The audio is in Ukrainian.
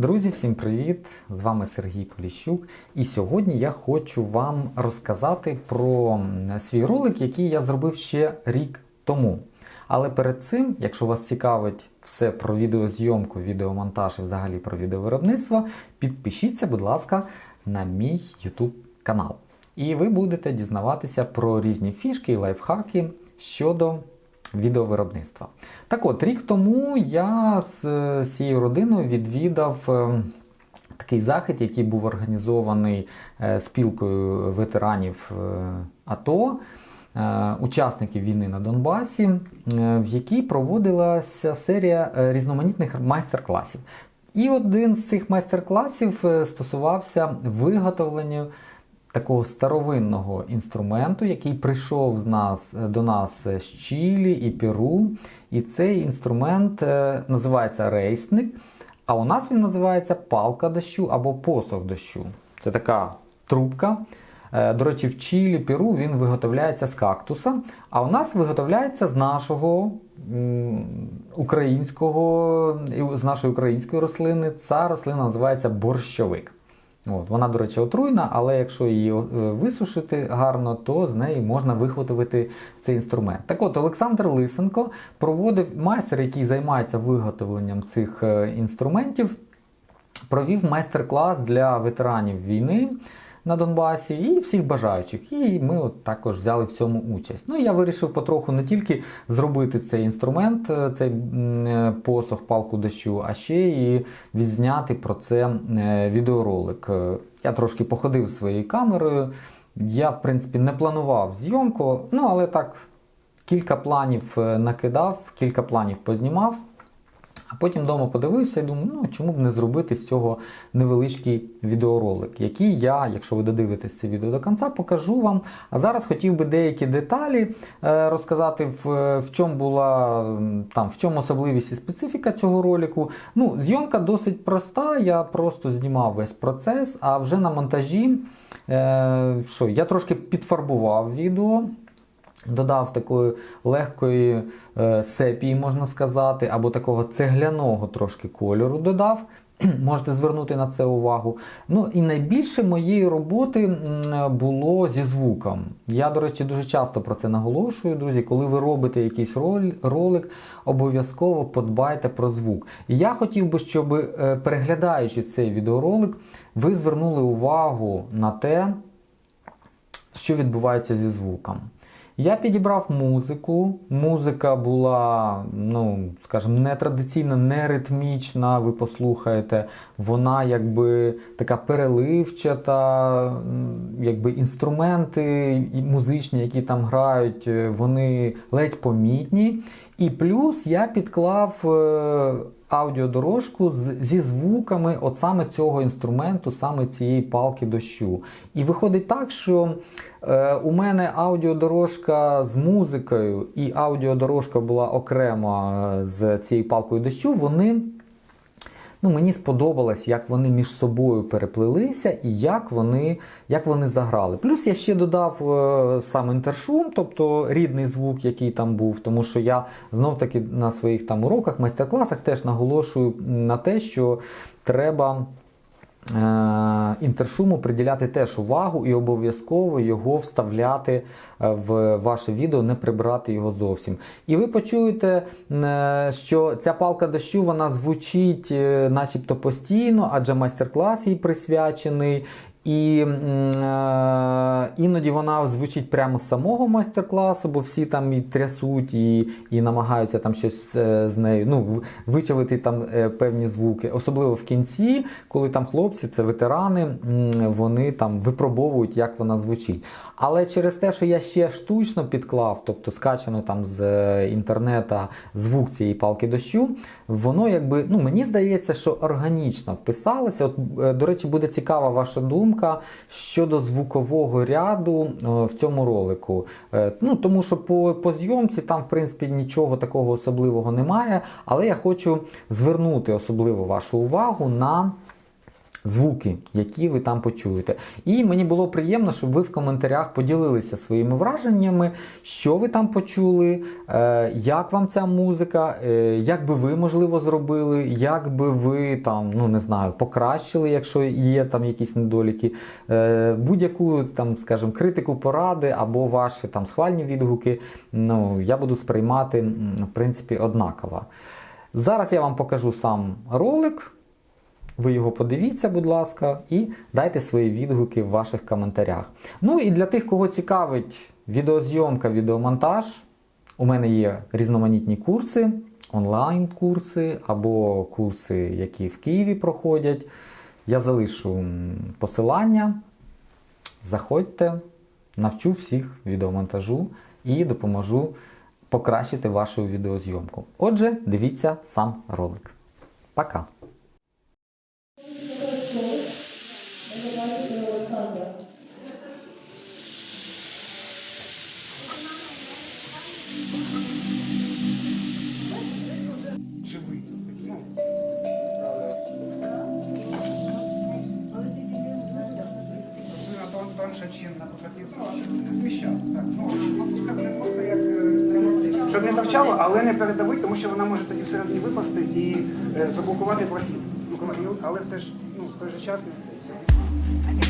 Друзі, всім привіт! З вами Сергій Поліщук. І сьогодні я хочу вам розказати про свій ролик, який я зробив ще рік тому. Але перед цим, якщо вас цікавить все про відеозйомку, відеомонтаж і взагалі про відеовиробництво, підпишіться, будь ласка, на мій YouTube канал. І ви будете дізнаватися про різні фішки і лайфхаки щодо відеовиробництва. Так от, рік тому я з е, цією родиною відвідав. е, Такий захід, який був організований е, спілкою ветеранів АТО, учасників війни на Донбасі, в якій проводилася серія різноманітних майстер-класів. І один з цих майстер-класів стосувався виготовлення такого старовинного інструменту, який прийшов з нас, до нас з Чилі і Перу. І цей інструмент е, називається рейсник. А у нас він називається палка дощу або посох дощу. Це така трубка. Е, До речі, в Чилі, Перу він виготовляється з кактуса, а у нас виготовляється з нашого українського, з нашої української рослини. Ця рослина називається борщовик. От, вона, до речі, отруйна, але якщо її е, висушити гарно, то з неї можна виготовити цей інструмент. Так от, Олександр Лисенко проводив майстер, який займається виготовленням цих е, інструментів, провів майстер-клас для ветеранів війни на Донбасі і всіх бажаючих. І ми от також взяли в цьому участь. Ну і я вирішив потроху не тільки зробити цей інструмент, е, цей е, посох, палку дощу, а ще і відзняти про це е, відеоролик. Я трошки походив своєю камерою. Я, в принципі, не планував зйомку, ну але так кілька планів накидав, кілька планів познімав. А потім вдома подивився і думаю, ну чому б не зробити з цього невеличкий відеоролик, який я, якщо ви додивитесь це відео до кінця, покажу вам. А зараз хотів би деякі деталі е, розказати, в, в чому була там, в чому особливість і специфіка цього ролику. Ну, зйомка досить проста. Я просто знімав весь процес, а вже на монтажі, е, що я трошки підфарбував відео. Додав такої легкої е, сепії, можна сказати, або такого цегляного трошки кольору додав. Можете звернути на це увагу. Ну і найбільше моєї роботи було зі звуком. Я, до речі, дуже часто про це наголошую, друзі. Коли ви робите якийсь ролик, обов'язково подбайте про звук. І я хотів би, щоб е, переглядаючи цей відеоролик, ви звернули увагу на те, що відбувається зі звуком. Я підібрав музику. Музика була, ну, скажімо, не традиційна, не ритмічна. Ви послухаєте, вона якби така переливчата, якби інструменти музичні, які там грають, е, вони ледь помітні. І плюс я підклав е, аудіодорожку з, зі звуками от саме цього інструменту, саме цієї палки дощу. І виходить так, що е, у мене аудіодорожка з музикою і аудіодорожка була окремо е, з цією палкою дощу, вони. Ну, мені сподобалось, як вони між собою переплилися і як вони, як вони заграли. Плюс я ще додав е, сам інтершум, тобто рідний звук, який там був, тому що я знов таки на своїх там уроках, майстер-класах теж наголошую на те, що треба. Е, Інтершуму приділяти теж увагу і обов'язково його вставляти е, в ваше відео, не прибирати його зовсім. І ви почуєте, е, що ця палка дощу вона звучить начебто постійно, адже майстер-клас їй присвячений. І е, іноді вона звучить прямо з самого майстер-класу, бо всі там і трясуть, і, і намагаються там щось е, з нею ну, вичавити там е, певні звуки. Особливо в кінці, коли там хлопці, це ветерани, вони там випробовують, як вона звучить. Але через те, що я ще штучно підклав, тобто скачано там з е, інтернета звук цієї палки дощу, воно якби, ну мені здається, що органічно вписалося. От, до речі, буде цікава ваша думка щодо звукового ряду е, в цьому ролику. Е, Ну, тому що по, по зйомці там, в принципі, нічого такого особливого немає, але я хочу звернути особливо вашу увагу на звуки, які ви там почуєте. І мені було приємно, щоб ви в коментарях поділилися своїми враженнями, що ви там почули, е, як вам ця музика, е, як би ви, можливо, зробили, як би ви там, ну не знаю, покращили, якщо є там якісь недоліки, Е, будь-яку там, скажімо, критику, поради або ваші там схвальні відгуки, ну я буду сприймати в принципі однаково. Зараз я вам покажу сам ролик. Ви його подивіться, будь ласка, і дайте свої відгуки в ваших коментарях. Ну і для тих, кого цікавить відеозйомка, відеомонтаж, у мене є різноманітні курси, онлайн-курси або курси, які в Києві проходять. Я залишу посилання. Заходьте, навчу всіх відеомонтажу і допоможу покращити вашу відеозйомку. Отже, дивіться сам ролик. Пока! Торчало, але не передавити, тому що вона може тоді всередині випасти і е, заблокувати прохід. Ну, але теж, ну, в той же час не це.